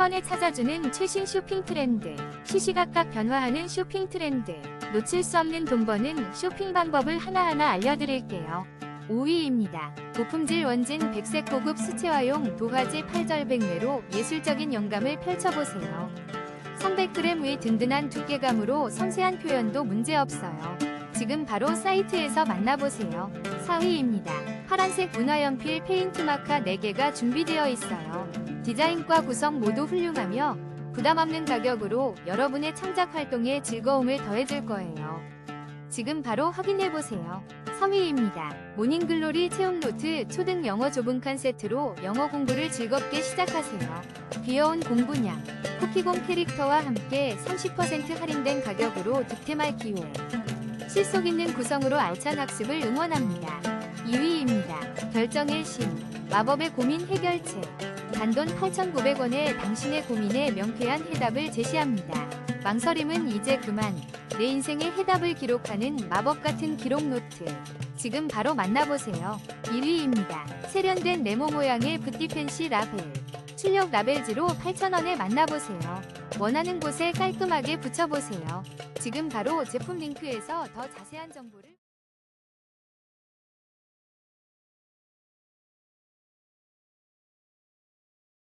번에 찾아주는 최신 쇼핑 트렌드, 시시각각 변화하는 쇼핑 트렌드, 놓칠 수 없는 돈 버는 쇼핑 방법을 하나하나 알려드릴게요. 5위입니다. 고품질 원진 백색 고급 수채화용 도화지 8절백매로 예술적인 영감을 펼쳐보세요. 300g 의 든든한 두께감으로 섬세한 표현도 문제없어요. 지금 바로 사이트에서 만나보세요. 4위입니다. 파란색 문화연필 페인트 마카 4개가 준비되어 있어요. 디자인과 구성 모두 훌륭하며 부담 없는 가격으로 여러분의 창작 활동에 즐거움을 더해줄 거예요. 지금 바로 확인해보세요. 3위입니다. 모닝글로리 체험노트 초등 영어 좁은 칸 세트로 영어 공부를 즐겁게 시작하세요. 귀여운 공부냥, 쿠키공 캐릭터와 함께 30% 할인된 가격으로 득템할 기회. 실속 있는 구성으로 알찬 학습을 응원합니다. 2위입니다. 결정의 신, 마법의 고민 해결책. 단돈 8,900원에 당신의 고민에 명쾌한 해답을 제시합니다. 망설임은 이제 그만. 내 인생의 해답을 기록하는 마법 같은 기록 노트. 지금 바로 만나보세요. 1위입니다. 세련된 네모 모양의 붓디 펜시 라벨. 출력 라벨지로 8,000원에 만나보세요. 원하는 곳에 깔끔하게 붙여보세요. 지금 바로 제품 링크에서 더 자세한 정보를